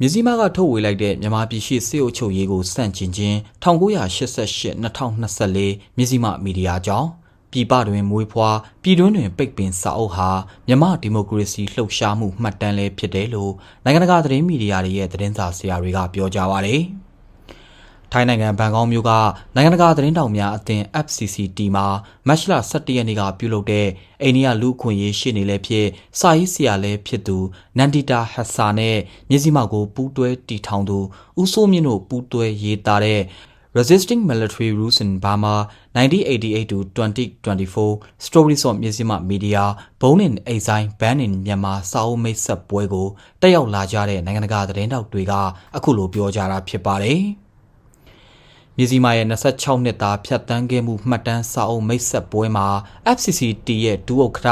မြစည်းမကထုတ်ဝေလိုက်တဲ့မြန်မာပြည်ရှိစစ်အုပ်ချုပ်ရေးကိုစန့်ကျင်ခြင်း1988-2024မြစည်းမမီဒီယာကြောင့်ပြည်ပတွင်မွေးဖွားပြည်တွင်းတွင်ပိတ်ပင်စာအုပ်ဟာမြန်မာဒီမိုကရေစီလှုပ်ရှားမှုမှတ်တမ်းလည်းဖြစ်တယ်လို့နိုင်ငံတကာသတင်းမီဒီယာတွေရဲ့သတင်းစာဆရာတွေကပြောကြပါတယ်။ ထိုင်းနိုင်ငံဘန်ကောက်မြို့ကနိုင်ငံတကာသတင်းတောင်များအသင်း FCCT မှာမတ်လ17ရက်နေ့ကပြုလုပ်တဲ့အိန္ဒိယလူ့အခွင့်အရေးရှင်းနေလည်းဖြစ်စာရေးဆရာလည်းဖြစ်သူနန်ဒီတာဟက်ဆာနဲ့မြစည်းမကိုပူးတွဲတီထောင်သူဦးစိုးမြင့်တို့ပူးတွဲရေးသားတဲ့ Resisting Military Rules in Burma 1988 to 2024 Stories of မြစည်းမ Media Bone in Exile Ban in Myanmar စာအုပ်မိတ်ဆက်ပွဲကိုတက်ရောက်လာကြတဲ့နိုင်ငံတကာသတင်းတောက်တွေကအခုလိုပြောကြတာဖြစ်ပါတယ်။ မြစည်းမရဲ့26နှစ်သားဖြတ်တန်းခဲ့မှုမှတ်တမ်းစာအုပ်မိတ်ဆက်ပွဲမှာ FCCT ရဲ့ဒူဥက္ကဋ္ဌ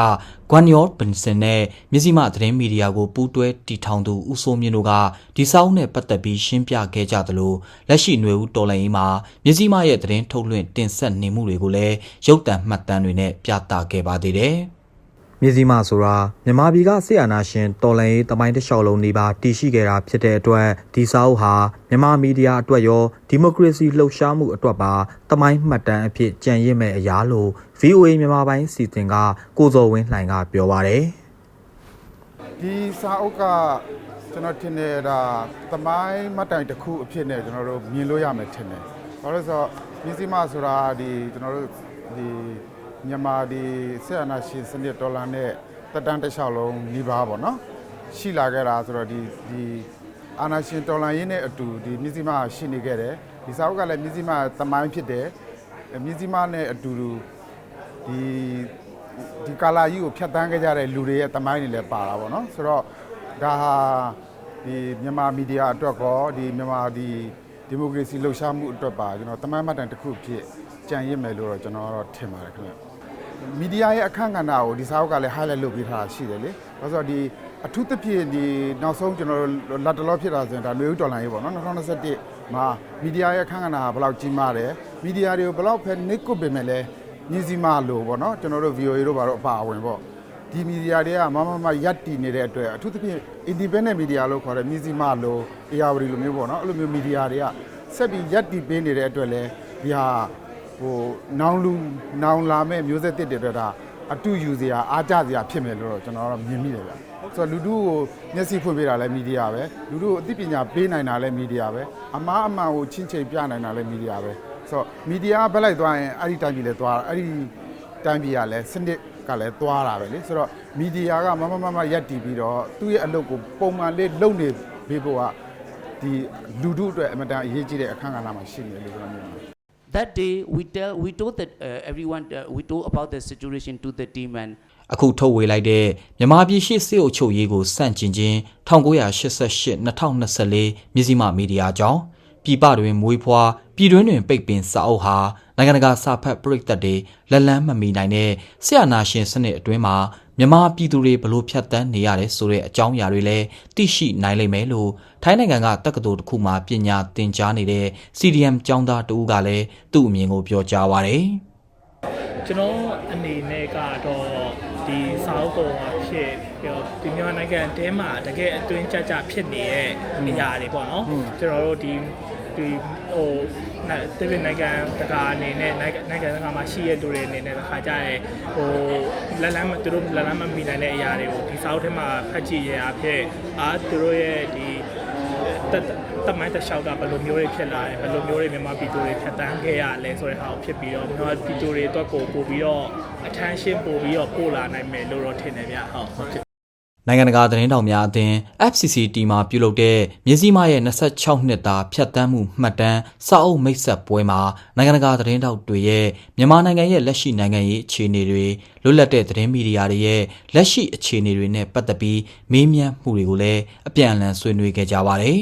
ဂွမ်ယောဘင်စင်နဲ့မြစည်းမသတင်းမီဒီယာကိုပူးတွဲတီထောင်သူဦးစိုးမြင့်တို့ကဒီစာအုပ်နဲ့ပတ်သက်ပြီးရှင်းပြခဲ့ကြသလိုလက်ရှိຫນွေဦးတော်လိုင်းမှာမြစည်းမရဲ့သတင်းထုတ်လွှင့်တင်ဆက်နေမှုတွေကိုလည်းရုပ်သံမှတ်တမ်းတွေနဲ့ပြသခဲ့ပါသေးတယ်။ မြစည်းမဆိုတာမြန်မာပြည်ကဆီယနာရှင်တော်လှန်ရေးတမိုင်းတစ်လျှောက်လုံးနေပါတည်ရှိခဲ့တာဖြစ်တဲ့အတွက်ဒီစာအုပ်ဟာမြန်မာမီဒီယာအတွက်ရောဒီမိုကရေစီလှုပ်ရှားမှုအတွက်ပါတမိုင်းမှတ်တမ်းအဖြစ်ကြံရစ်မဲ့အရာလို့ VOA မြန်မာပိုင်းစီစဉ်ကကိုဇော်ဝင်းလှိုင်ကပြောပါတယ်ဒီစာအုပ်ကကျွန်တော်ထင်တယ်ဒါသမိုင်းမှတ်တိုင်တစ်ခုအဖြစ်နဲ့ကျွန်တော်တို့မြင်လို့ရမယ်ထင်တယ်။ဘာလို့လဲဆိုတော့မြစည်းမဆိုတာဒီကျွန်တော်တို့ဒီ မြန်မာဒီဆက်အနာရှင်စနစ်ဒေါ်လာနဲ့တက်တန်းတစ်လျှောက်လုံးနှီးပါပေါ့နော်။ရှိလာခဲ့တာဆိုတော့ဒီဒီအာနာရှင်ဒေါ်လာရင်းနဲ့အတူဒီမြစည်းမရှိနေခဲ့တယ်။ဒီစာအုပ်ကလည်းမြစည်းမသမိုင်းဖြစ်တယ်။မြစည်းမနဲ့အတူတူဒီဒီကာလာကြီးကိုဖြတ်တန်းခဲ့ကြတဲ့လူတွေရဲ့တမိုင်းတွေလည်းပါတာပေါ့နော်ဆိုတော့ဒါဟာဒီမြန်မာမီဒီယာအတွက်ကောဒီမြန်မာဒီဒီမိုကရေစီလှုပ်ရှားမှုအတွက်ပါကျွန်တော်တမိုင်းမှတ်တမ်းတစ်ခုဖြစ်ကြံရစ်မယ်လို့တော့ကျွန်တော်တော့ထင်ပါတယ်ခင်ဗျ မီဒီယာရဲ့အခန့်ကဏ္ဍကိုဒီစာအုပ်ကလည်း highlight လုပ်ပေးထားတာရှိတယ်လေဒါဆိုတော့ဒီအထူးသဖြင့်ဒီနောက်ဆုံးကျွန်တော်တို့လက်တလောဖြစ်တာဆိုရင်ဒါလူဦးတော်လိုင်းရေးပေါ့နော်2021မှာမီဒီယာရဲ့အခန့်ကဏ္ဍကဘယ်လောက်ကြီးမားတယ်မီဒီယာတွေကိုဘယ်လောက်ဖက်နှိပ်ကွပ်ပေမဲ့လည်းမြင်းစည်းမလို့ပေါ့နော်ကျွန်တော်တို့ VOA တို့ဘာလို့အပါအဝင်ပေါ့ဒီမီဒီယာတွေကမမမရက်တည်နေတဲ့အတွက်အထူးသဖြင့် independent media လို့ခေါ်တဲ့မြင်းစည်းမလို့ ARD လိုမျိုးပေါ့နော်အဲ့လိုမျိုးမီဒီယာတွေကဆက်ပြီးရက်တည်ပေးနေတဲ့အတွက်လည်းဒီဟာ ဟိုနောင်လူနောင်လာမဲ့မျိုးဆက်တစ်တွေအတွက်ဒါအတူယူစရာအားကြစရာဖြစ်မယ်လို့တော့ကျွန်တော်တော့မြင်မိတယ်ဗျဆိုတော့လူတို့ကိုမျက်စိဖွင့်ပေးတာလည်းမီဒီယာပဲလူတို့ကိုအသိပညာပေးနိုင်တာလည်းမီဒီယာပဲအမားအမှန်ကိုချင်းချင်းပြနိုင်တာလည်းမီဒီယာပဲဆိုတော့မီဒီယာကဘက်လိုက်သွားရင်အဲ့ဒီတိုင်းပြည်လည်းသွားအဲ့ဒီတိုင်းပြည်ကလည်းစနစ်ကလည်းသွားတာပဲလေဆိုတော့မီဒီယာကမမမမရက်တည်ပြီးတော့သူ့ရဲ့အလုပ်ကိုပုံမှန်လေးလုပ်နေပေးဖို့ကဒီလူတို့အတွက်အမတန်အရေးကြီးတဲ့အခန်းကဏ္ဍမှာရှိနေတယ်လို့ကျွန်တော်မြင်ပါတယ် That day, we tell we told that uh, everyone uh, we told about the situation to the team and အခုထုတ်ဝေလိုက်တဲ့မြန်မာပြည်ရှိစစ်အုပ်ချုပ်ရေးကိုစန့်ကျင်ခြင်း1988-2024မြစည်းမမီဒီယာကြောင့်ပြည်ပတွင်မွေးဖွားပြည်တွင်းတွင်ပိတ်ပင်စာအုပ်ဟာနိုင်ငံတကာစာဖတ်ပရိသတ်တွေလက်လန်းမမီနိုင်တဲ့ဆရာနာရှင်စနစ်အတွင်းမှာ မြန်မာပြည်သူတွေဘလို့ဖြတ်တန်းနေရတယ်ဆိုတဲ့အကြောင်းအရာတွေလည်းသိရှိနိုင်လိမ့်မယ်လို့ထိုင်းနိုင်ငံကတက္ကသိုလ်တစ်ခုမှပညာသင်ကြားနေတဲ့ CDM ကျောင်းသားတဦးကလည်းသူ့အမြင်ကိုပြောကြားပါရယ်ကျွန်တော်အနေနဲ့ကတော့ဒီစာအုပ်ပေါ်မှာဖြစ်ပြီးတော့ဒီမြန်မာနိုင်ငံတဲမှာတကယ်အတွင်းကြကြဖြစ်နေတဲ့အရာတွေပေါ့နော်ကျွန်တော်တို့ဒီ ဒီဟိုနိုင်တပည့်နိုင်ငံတကာအနေနဲ့နိုင်ငံနိုင်ငံတကာမှာရှိရတဲ့သူတွေအနေနဲ့တစ်ခါကြရဲဟိုလက်လန်းမသူတို့လက်လန်းမမီနိုင်တဲ့အရာတွေကိုဒီစာအုပ်ထဲမှာဖတ်ကြည့်ရအဖြစ်အာသူတို့ရဲ့ဒီတက်တမိုင်းတလျှောက်ကဘယ်လိုမျိုးတွေဖြစ်လာတယ်ဘယ်လိုမျိုးတွေမြန်မာပြည်သူတွေဖြတ်တန်းခဲ့ရလဲဆိုတဲ့ဟာကိုဖြစ်ပြီးတော့မြန်မာပြည်သူတွေအတွက်ကိုပို့ပြီးတော့ attention ပို့ပြီးတော့ပို့လာနိုင်မယ်လို့တော့ထင်တယ်ဗျဟုတ်ဟုတ်ကဲ့ နိုင်ငံတကာသတင်းတောင်များအသင်း FCCT မှာပြုလုပ်တဲ့မြစည်းမရဲ့26နှစ်သားဖြတ်တန်းမှုမှတ်တမ်းစာအုပ်မိတ်ဆက်ပွဲမှာနိုင်ငံတကာသတင်းတောက်တွေရဲ့မြန်မာနိုင်ငံရဲ့လက်ရှိနိုင်ငံရေးအခြေအနေတွေလွတ်လပ်တဲ့သတင်းမီဒီယာတွေရဲ့လက်ရှိအခြေအနေတွေနဲ့ပတ်သက်ပြီးမေးမြန်းမှုတွေကိုလည်းအပြန်အလှန်ဆွေးနွေးခဲ့ကြပါတယ်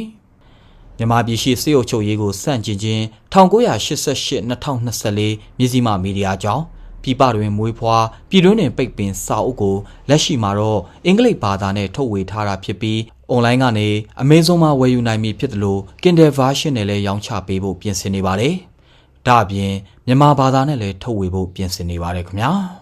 ။မြန်မာပြည်ရှိစစ်အုပ်ချုပ်ရေးကိုစန့်ကျင်ခြင်း1988-2024မြစည်းမမီဒီယာကြောင့် ပြည်ပတွင်မွေးဖွားပြည်တွင်းတွင်ပိတ်ပင်စာအုပ်ကိုလက်ရှိမှာတော့အင်္ဂလိပ်ဘာသာနဲ့ထုတ်ဝေထားတာဖြစ်ပြီးအွန်လိုင်းကနေ Amazon မှာဝယ်ယူနိုင်ပြီဖြစ်တယ်လို့ Kindle version နဲ့လည်းရောင်းချပေးဖို့ပြင်ဆင်နေပါတယ်။ဒါအပြင်မြန်မာဘာသာနဲ့လည်းထုတ်ဝေဖို့ပြင်ဆင်နေပါတယ်ခင်ဗျာ။